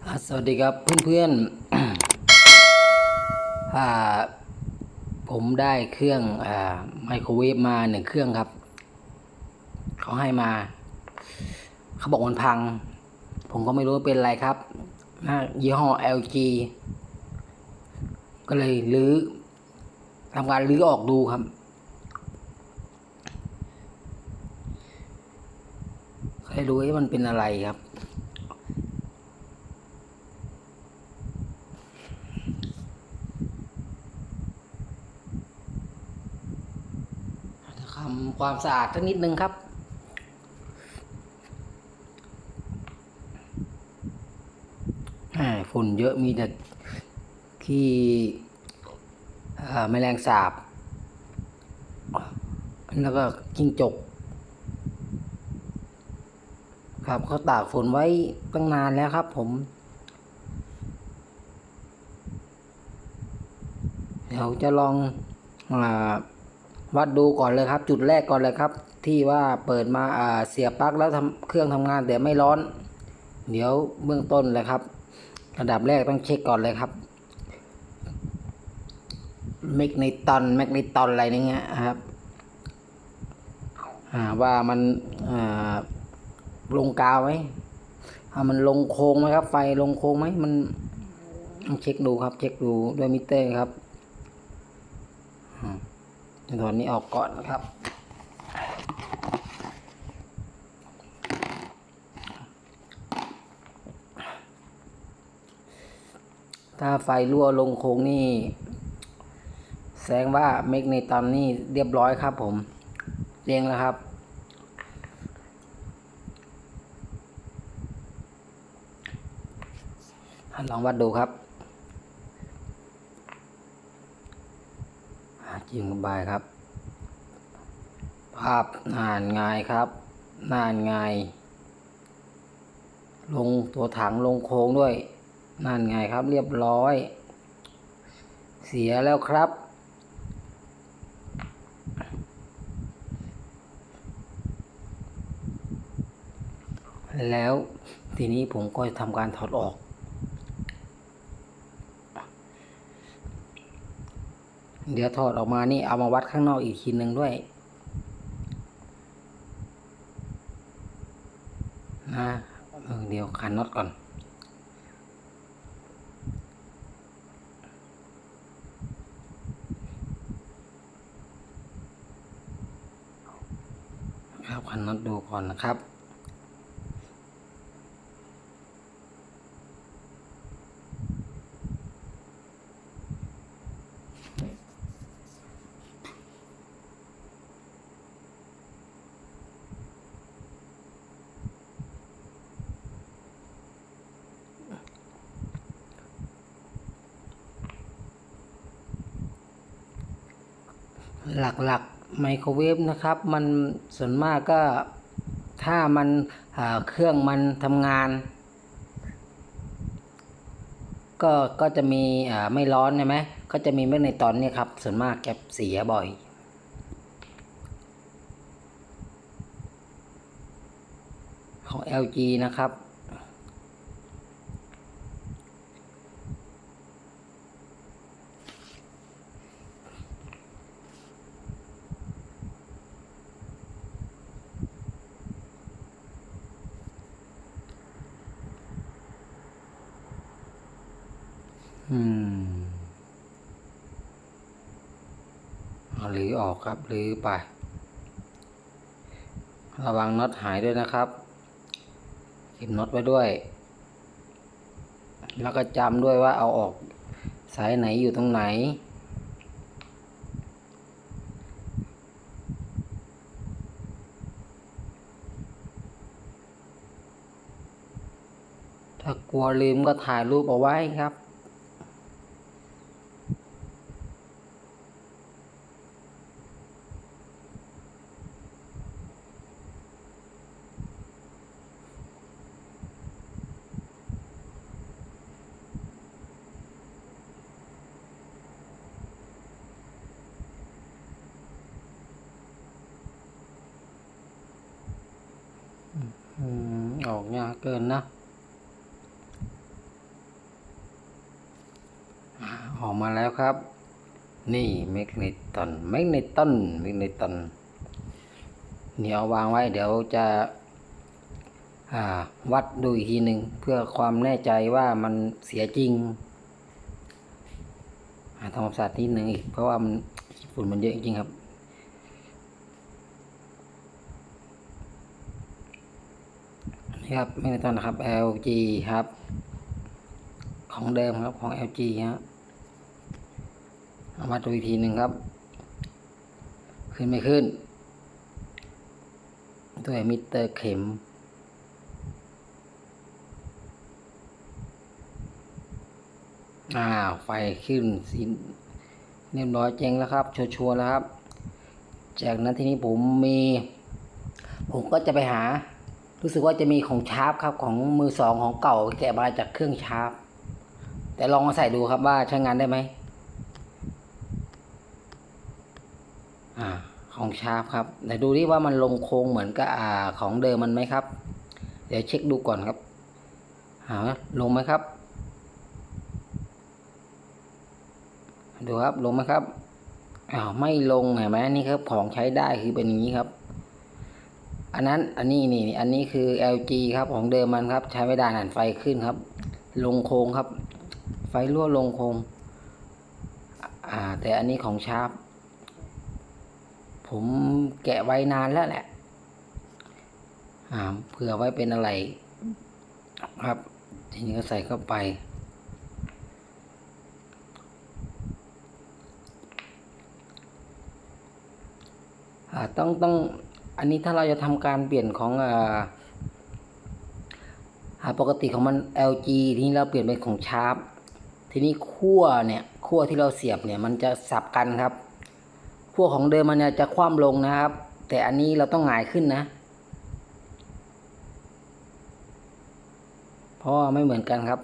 สวัสดีครับเพื่อนๆอ่าผมได้เครื่องไมโครเวฟมาหนึ่งเครื่องครับ เขาให้มา เขาบอกมันพัง ผมก็ไม่รู้เป็นอะไรครับนะยี่ห้อ LG ก็เลยรื้อทำการรื้อออกดูครับให้รู้ว่ามันเป็นอะไรครับ ทำ ความสะอาดสักนิดนึงครับอ่าฝุ่นเยอะมีแต่ขี้แมลงสาบ แล้วก็จิ้งจก ครับเขาตากฝนไว้ตั้งนานแล้วครับผมเดี๋ยวจะลองอ่า วัดดูก่อนเลยครับ จุดแรกก่อนเลยครับ ที่ว่าเปิดมาเสียบปลั๊กแล้วทำเครื่องทำงานแต่ไม่ร้อน เดี๋ยวเบื้องต้นเลยครับระดับแรกต้องเช็คก่อนเลยครับแมกนิตอนแมกนิตอนอะไรนี่เงี้ยครับว่ามันลงกาวไหมมันลงโค้งไหมครับ ไฟลงโค้งไหมมันเช็คดูครับ เช็คดูด้วยมิเตอร์ครับ ถอนนี้ออกก่อนนะครับ ถ้าไฟรั่วลงโค้งนี่ แสดงว่าเมกในตอนนี่เรียบร้อยครับผม เรียงแล้วครับลองวัดดูครับ อ่า จิ้มลงไปครับ ภาพน่านง่ายครับน่านง่าย ลงตัวถังลงโค้งด้วยน่านง่ายครับเรียบร้อย เสียแล้วครับ แล้วทีนี้ผมก็จะทำการถอดออก เดี๋ยวถอดออกมานี่เอามาวัดข้างนอกอีกทีหนึ่งด้วยนะเออเดี๋ยวขันน็อตก่อน ครับขันน็อตดูก่อนนะครับ หลักๆไมโครเวฟนะครับ มันส่วนมากก็ถ้ามันเครื่องมันทำงาน ก็ก็จะมีไม่ร้อนใช่ไหมก็จะมีแมกในตอนนี่ยครับ ส่วนมากจะเสียบ่อยของ LG นะครับ หรือออกครับหรือไป ระวังน็อตหายด้วยนะครับเก็บน็อตไว้ด้วย แล้วก็จำด้วยว่าเอาออกสายไหนอยู่ตรงไหนถ้ากลัวลืมก็ถ่ายรูปเอาไว้ครับ ออกยากเกินนะออกมาแล้วครับ นี่แมกเนตันแมกเนตันแมกเนตันเดี๋ยววางไว้เดี๋ยวจะวัดดูอีกทีหนึ่งเพื่อความแน่ใจว่ามันเสียจริงทำความสะอาดนิดหนึ่งอีกเพราะว่ามันฝุ่นมันเยอะจริงครับ นี่ครับแมกเนตันนะครับ LG ครับ ของเดิมครับของ LG ฮะเอามาดูอีกทีหนึ่งครับ ขึ้นไม่ขึ้นด้วยมิเตอร์เข็มอ้าไฟขึ้นสีเรียบร้อยเจ๊งแล้วครับ ชัวร์แล้วครับ จากนั้นทีนี้ผมมี ผมก็จะไปหา รู้สึกว่าจะมีของชาร์ปครับของมือสองของเก่าแกะมาจากเครื่องชาร์ปแต่ลองมาใส่ดูครับว่าใช้งานได้ไหมอ่าของชาร์ปครับเดี๋ยวดูดิว่ามันลงโค้งเหมือนกับอ่าของเดิมมันไหมครับ เดี๋ยวเช็คดูก่อนครับหาลงไหมครับ ดูครับลงไหมครับอ้าวไม่ลงเห็นไหมนี่ครับของใช้ได้คือเป็นอย่างนี้ครับ อันนั้นอันนี้นี่อันนี้คือ LG ครับของเดิมมันครับ ใช้ไม่ได้หันไฟขึ้นครับ ลงโค้งครับ ไฟรั่วลงโค้งอ่า แต่อันนี้ของชาร์ปผมแกะไว้นานแล้วแหละอ่าเผื่อไว้เป็นอะไร ครับ ทีนี้ก็ใส่เข้าไปอ่าต้องต้อง อันนี้ถ้าเราจะทำการเปลี่ยนของอ่าปกติของมัน LG ทีนี้เราเปลี่ยนเป็นของชาร์ปทีนี้ขั้วเนี่ยขั้วที่เราเสียบเนี่ยมันจะสับกันครับขั้วของเดิมมันจะคว่ำลงนะครับ แต่อันนี้เราต้องหงายขึ้นนะ เพราะไม่เหมือนกันครับ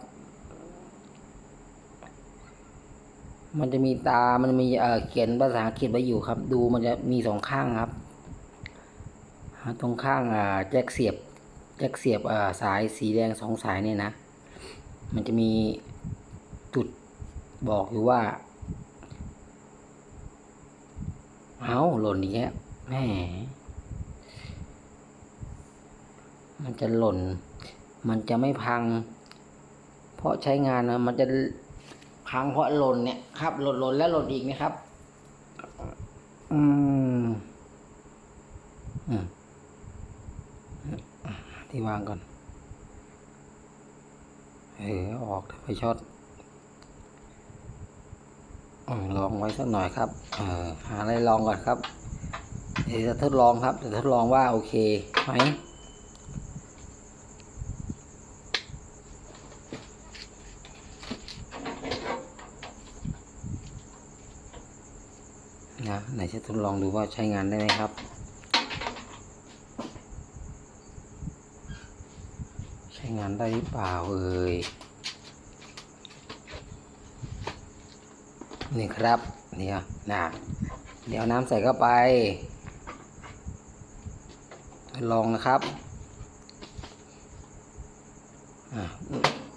มันจะมีตา มันมีเอ่อเขียนภาษาอังกฤษไว้อยู่ครับ ดูมันจะมีสองข้างครับ ตรงข้างอ่าแจ็คเสียบแจ็คเสียบอ่าสายสีแดงสองสายเนี่ยนะ มันจะมีจุดบอกอยู่ว่าเอาหล่นอีกแล้วแหมมันจะหล่น มันจะไม่พัง เพราะใช้งานนะมันจะพังเพราะหล่นเนี่ยครับ หล่นหล่นแล้วหล่นอีกนะครับ อืมอืม ที่วางก่อน เออ ออกไปช็อตอลองไว้สักหน่อยครับเออหาอะไรลองก่อนครับเดี๋ยวจะทดลองครับจะทดลองว่าโอเคไหมนะไหนจะทดลองดูว่าใช้งานได้ไหมครับ ช้งานได้หรือเปล่าเอ่ยนี่ครับเนี่ยนะเดี๋ยวน้ำใส่เข้าไป ลองนะครับ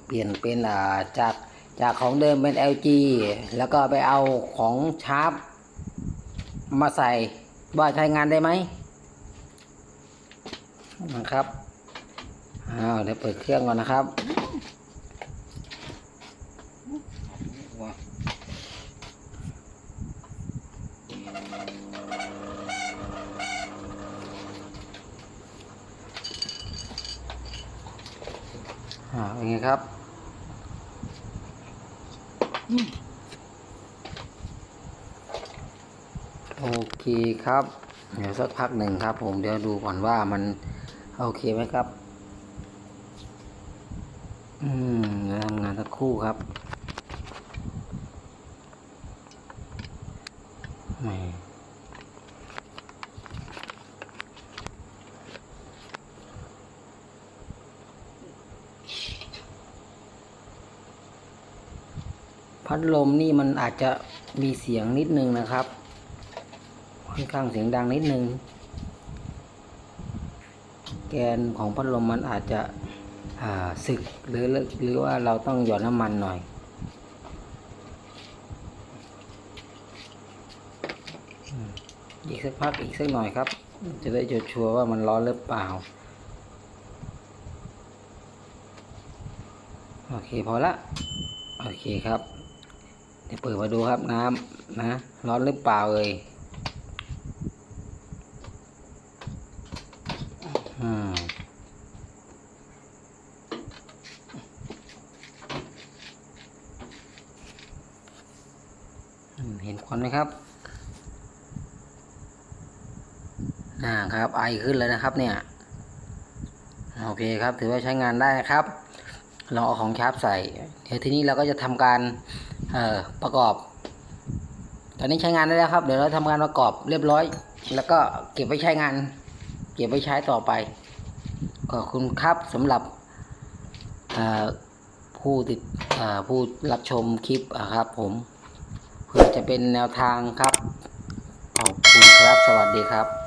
เปลี่ยนเป็นาจากจากของเดิมเป็น LG แล้วก็ไปเอาของชาร์ปมาใส่ว่าใช้งานได้ไหมนะครับ อ้าวเดี๋ยวเปิดเครื่องก่อนนะครับอ่าเป็นไงครับโอเคครับ เดี๋ยวสักพักหนึ่งครับ ผมเดี๋ยวดูก่อนว่ามัน โอเคไหมครับ อืมเดี๋ยวทำงานสักคู่ครับแหมพัดลมนี่มันอาจจะมีเสียงนิดนึงนะครับ ค่อนข้างเสียงดังนิดนึง แกนของพัดลมมันอาจจะ สึกหรือหรือว่าเราต้องหยอดน้ำมันหน่อย อีกสักพักอีกสักหน่อยครับ จะได้จดชัวร์ว่ามันร้อนหรือเปล่า โอเคพอละ โอเคครับ เดี๋ยวเปิดมาดูครับน้ำนะ ร้อนหรือเปล่าเลย อืมเห็นนไหมครับอ่าครับไอขึ้นเลยนะครับเนี่ยโอเคครับ ถือว่าใช้งานได้นะครับเราเอาของชาร์ปใส่ เดี๋ยวทีนี้เราก็จะทำการเอ่อประกอบ ตอนนี้ใช้งานได้แล้วครับ เดี๋ยวเราทำการประกอบเรียบร้อย แล้วก็เก็บไว้ใช้งาน เก็บไว้ใช้ต่อไปขอบคุณครับสำหรับผู้ติดผู้รับชมคลิปครับผม เป็นแนวทางครับ ขอบคุณครับ สวัสดีครับ